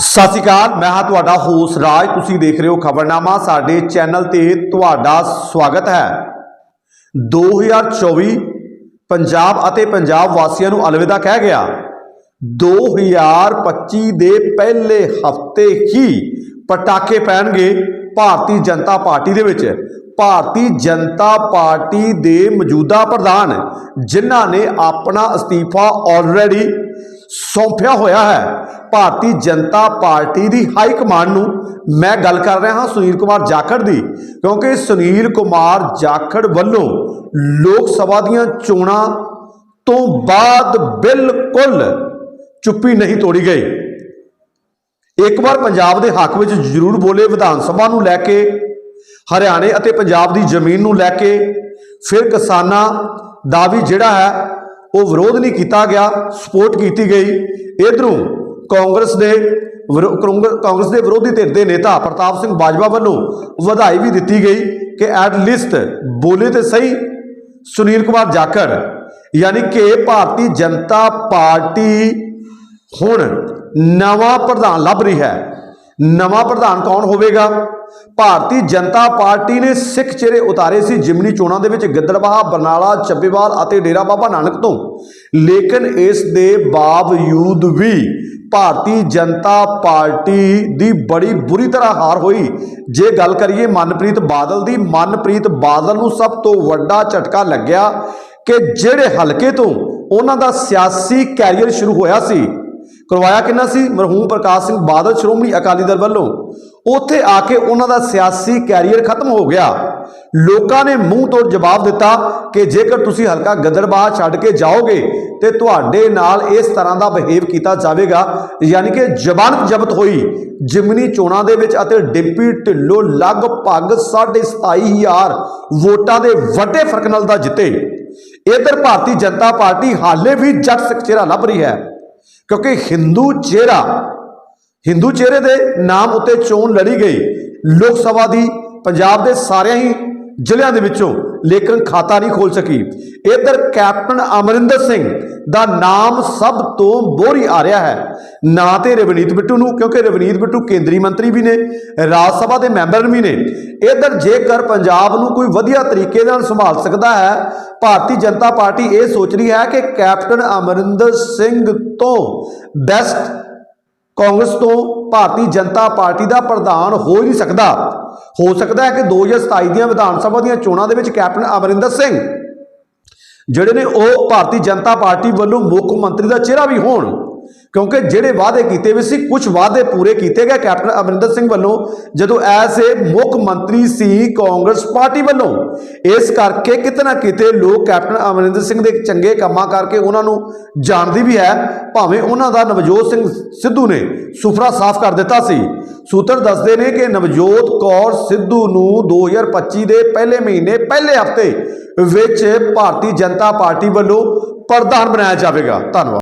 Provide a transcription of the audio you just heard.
ਸਤਿ ਸ਼੍ਰੀ ਅਕਾਲ, ਮੈਂ ਹਾਂ ਤੁਹਾਡਾ ਹੋਸ ਰਾਜ। ਤੁਸੀਂ ਦੇਖ ਰਹੇ ਹੋ ਖਬਰਨਾਮਾ, ਸਾਡੇ ਚੈਨਲ ਤੇ ਤੁਹਾਡਾ ਸਵਾਗਤ ਹੈ। 2024 ਪੰਜਾਬ ਅਤੇ ਪੰਜਾਬ ਵਾਸੀਆਂ ਨੂੰ ਅਲਵਿਦਾ ਕਹਿ ਗਿਆ 2025 ਦੇ ਪਹਿਲੇ ਹਫ਼ਤੇ ਹੀ ਪਟਾਕੇ ਪੈਣਗੇ ਭਾਰਤੀ ਜਨਤਾ ਪਾਰਟੀ ਦੇ ਵਿੱਚ। ਭਾਰਤੀ ਜਨਤਾ ਪਾਰਟੀ ਦੇ ਮੌਜੂਦਾ ਪ੍ਰਧਾਨ, ਜਿਨ੍ਹਾਂ ਨੇ ਆਪਣਾ ਅਸਤੀਫਾ ਆਲਰੇਡੀ ਸੌਂਪਿਆ ਹੋਇਆ ਹੈ ਭਾਰਤੀ ਜਨਤਾ ਪਾਰਟੀ ਦੀ ਹਾਈ ਕਮਾਂਡ ਨੂੰ ਮੈਂ ਗੱਲ ਕਰ ਰਿਹਾ ਹਾਂ ਸੁਨੀਲ ਕੁਮਾਰ ਜਾਖੜ ਦੀ, ਕਿਉਂਕਿ ਸੁਨੀਲ ਕੁਮਾਰ ਜਾਖੜ ਵੱਲੋਂ ਲੋਕ ਸਭਾ ਦੀਆਂ ਚੋਣਾਂ ਤੋਂ ਬਾਅਦ ਬਿਲਕੁਲ ਚੁੱਪੀ ਨਹੀਂ ਤੋੜੀ ਗਈ। ਇੱਕ ਵਾਰ ਪੰਜਾਬ ਦੇ ਹੱਕ ਵਿੱਚ ਜ਼ਰੂਰ ਬੋਲੇ ਵਿਧਾਨ ਸਭਾ ਨੂੰ ਲੈ ਕੇ, ਹਰਿਆਣੇ ਅਤੇ ਪੰਜਾਬ ਦੀ ਜ਼ਮੀਨ ਨੂੰ ਲੈ ਕੇ, ਫਿਰ ਕਿਸਾਨਾਂ ਦਾ ਵੀ ਜਿਹੜਾ ਹੈ, ਉਹ ਵਿਰੋਧ ਨਹੀਂ ਕੀਤਾ ਗਿਆ, ਸਪੋਰਟ ਕੀਤੀ ਗਈ। ਇਧਰੋਂ ਕਾਂਗਰਸ ਦੇ ਵਿਰੋ- ਕਾਂਗਰਸ ਦੇ ਵਿਰੋਧੀ ਧਿਰ ਦੇ ਨੇਤਾ ਪ੍ਰਤਾਪ ਸਿੰਘ ਬਾਜਵਾ ਵੱਲੋਂ ਵਧਾਈ ਵੀ ਦਿੱਤੀ ਗਈ ਕਿ ਐਟ ਲਿਸਟ ਬੋਲੇ ਤੇ ਸਹੀ ਸੁਨੀਲ ਕੁਮਾਰ ਜਾਖੜ ਯਾਨੀ ਕਿ ਭਾਰਤੀ ਜਨਤਾ ਪਾਰਟੀ ਹੁਣ ਨਵਾਂ ਪ੍ਰਧਾਨ ਲੱਭ ਰਹੀ ਹੈ। ਨਵਾਂ ਪ੍ਰਧਾਨ ਕੌਣ ਹੋਵੇਗਾ? ਭਾਰਤੀ ਜਨਤਾ ਪਾਰਟੀ ਨੇ ਸਿੱਖ ਚਿਹਰੇ ਉਤਾਰੇ ਸੀ ਜਿਮਨੀ ਚੋਣਾਂ ਦੇ ਵਿੱਚ ਗਿੱਦੜਬਾਹਾ, ਬਰਨਾਲਾ, ਚੱਬੇਵਾਲ ਅਤੇ ਡੇਰਾ ਬਾਬਾ ਨਾਨਕ ਤੋਂ। ਲੇਕਿਨ ਇਸ ਦੇ ਬਾਵਜੂਦ ਵੀ ਭਾਰਤੀ ਜਨਤਾ ਪਾਰਟੀ ਦੀ ਬੜੀ ਬੁਰੀ ਤਰ੍ਹਾਂ ਹਾਰ ਹੋਈ। ਜੇ ਗੱਲ ਕਰੀਏ ਮਨਪ੍ਰੀਤ ਬਾਦਲ ਦੀ, ਮਨਪ੍ਰੀਤ ਬਾਦਲ ਨੂੰ ਸਭ ਤੋਂ ਵੱਡਾ ਝਟਕਾ ਲੱਗਿਆ ਕਿ ਜਿਹੜੇ ਹਲਕੇ ਤੋਂ ਉਹਨਾਂ ਦਾ ਸਿਆਸੀ ਕੈਰੀਅਰ ਸ਼ੁਰੂ ਹੋਇਆ ਸੀ ਕਰਵਾਇਆ ਕਿੰਨਾ ਸੀ? ਮਰਹੂਮ ਪ੍ਰਕਾਸ਼ ਸਿੰਘ ਬਾਦਲ ਸ਼੍ਰੋਮਣੀ ਅਕਾਲੀ ਦਲ ਵੱਲੋਂ। ਉੱਥੇ ਆ ਕੇ ਉਹਨਾਂ ਦਾ ਸਿਆਸੀ ਕੈਰੀਅਰ ਖਤਮ ਹੋ ਗਿਆ। ਲੋਕਾਂ ਨੇ ਮੂੰਹ ਤੋੜ ਜਵਾਬ ਦਿੱਤਾ ਕਿ ਜੇਕਰ ਤੁਸੀਂ ਹਲਕਾ ਗਦਰਬਾਹ ਛੱਡ ਕੇ ਜਾਓਗੇ ਤੇ ਤੁਹਾਡੇ ਨਾਲ ਇਸ ਤਰ੍ਹਾਂ ਦਾ ਬਿਹੇਵ ਕੀਤਾ ਜਾਵੇਗਾ। ਯਾਨੀ ਕਿ ਜ਼ਬਾਨਤ ਜ਼ਬਤ ਹੋਈ। ਜਿਮਨੀ ਚੋਣਾਂ ਦੇ ਵਿੱਚ ਅਤੇ ਡਿੰਪੀ ਢਿੱਲੋਂ ਲਗਭਗ 27500 ਵੋਟਾਂ ਦੇ ਵੱਡੇ ਫ਼ਰਕ ਨਾਲ ਦਾ ਜਿੱਤੇ। ਇਧਰ ਭਾਰਤੀ ਜਨਤਾ ਪਾਰਟੀ ਹਾਲੇ ਵੀ ਜੱਟ ਸਿੱਖ ਚਿਹਰਾ ਲੱਭ ਰਹੀ ਹੈ। ਕਿਉਂਕਿ ਹਿੰਦੂ ਚਿਹਰਾ ਹਿੰਦੂ ਚਿਹਰੇ ਦੇ ਨਾਮ ਉੱਤੇ ਚੋਣ ਲੜੀ ਗਈ। ਲੋਕ ਸਭਾ ਦੀ ਪੰਜਾਬ ਦੇ ਸਾਰਿਆਂ ਹੀ ਜ਼ਿਲ੍ਹਿਆਂ ਦੇ ਵਿੱਚੋਂ ਲੇਕਿਨ ਖਾਤਾ ਨਹੀਂ ਖੋਲ ਸਕੀ। ਇਧਰ ਕੈਪਟਨ ਅਮਰਿੰਦਰ ਸਿੰਘ ਦਾ ਨਾਮ ਸਭ ਤੋਂ ਬੋਰੀ ਆ ਰਿਹਾ ਹੈ। ਨਾ ਤੇ ਰਵਨੀਤ ਬਿੱਟੂ ਨੂੰ, ਕਿਉਂਕਿ ਰਵਨੀਤ ਬਿੱਟੂ ਕੇਂਦਰੀ ਮੰਤਰੀ ਵੀ ਨੇ, ਰਾਜ ਸਭਾ ਦੇ ਮੈਂਬਰ ਵੀ ਨੇ। ਇਧਰ ਜੇਕਰ ਪੰਜਾਬ ਨੂੰ ਕੋਈ ਵਧੀਆ ਤਰੀਕੇ ਨਾਲ ਸੰਭਾਲ ਸਕਦਾ ਹੈ, ਭਾਰਤੀ ਜਨਤਾ ਪਾਰਟੀ ਇਹ ਸੋਚ ਰਹੀ ਹੈ ਕਿ ਕੈਪਟਨ ਅਮਰਿੰਦਰ ਸਿੰਘ ਤੋਂ ਬੈਸਟ ਕਾਂਗਰਸ ਤੋਂ ਭਾਰਤੀ ਜਨਤਾ ਪਾਰਟੀ ਦਾ ਪ੍ਰਧਾਨ ਹੋ ਹੀ ਨਹੀਂ ਸਕਦਾ। ਹੋ ਸਕਦਾ ਹੈ ਕਿ 2027 ਦੀਆਂ ਵਿਧਾਨ ਸਭਾ ਦੀਆਂ ਚੋਣਾਂ ਦੇ ਵਿੱਚ ਕੈਪਟਨ ਅਮਰਿੰਦਰ ਸਿੰਘ ਜਿਹੜੇ ਨੇ ਉਹ ਭਾਰਤੀ ਜਨਤਾ ਪਾਰਟੀ ਵੱਲੋਂ ਮੁੱਖ ਮੰਤਰੀ ਦਾ ਚਿਹਰਾ ਵੀ ਹੋਣ। ਕਿਉਂਕਿ ਜਿਹੜੇ ਵਾਅਦੇ ਕੀਤੇ ਵੀ ਸੀ ਕੁਝ ਵਾਅਦੇ ਪੂਰੇ ਕੀਤੇ ਗਏ ਕੈਪਟਨ ਅਮਰਿੰਦਰ ਸਿੰਘ ਵੱਲੋਂ, ਜਦੋਂ ਐਸ ਏ ਮੁੱਖ ਮੰਤਰੀ ਸੀ ਕਾਂਗਰਸ ਪਾਰਟੀ ਵੱਲੋਂ। ਇਸ ਕਰਕੇ ਕਿਤੇ ਨਾ ਕਿਤੇ ਲੋਕ ਕੈਪਟਨ ਅਮਰਿੰਦਰ ਸਿੰਘ ਦੇ ਚੰਗੇ ਕੰਮਾਂ ਕਰਕੇ ਉਹਨਾਂ ਨੂੰ ਜਾਣਦੀ ਵੀ ਹੈ, ਭਾਵੇਂ ਉਹਨਾਂ ਦਾ ਨਵਜੋਤ ਸਿੰਘ ਸਿੱਧੂ ਨੇ ਸੁਫਰਾ ਸਾਫ਼ ਕਰ ਦਿੱਤਾ ਸੀ। ਸੂਤਰ ਦੱਸਦੇ ਨੇ ਕਿ ਨਵਜੋਤ ਕੌਰ ਸਿੱਧੂ ਨੂੰ 2025 ਦੇ ਪਹਿਲੇ ਮਹੀਨੇ, ਪਹਿਲੇ ਹਫ਼ਤੇ ਵਿੱਚ ਭਾਰਤੀ ਜਨਤਾ ਪਾਰਟੀ ਵੱਲੋਂ ਪ੍ਰਧਾਨ ਬਣਾਇਆ ਜਾਵੇਗਾ। ਧੰਨਵਾਦ।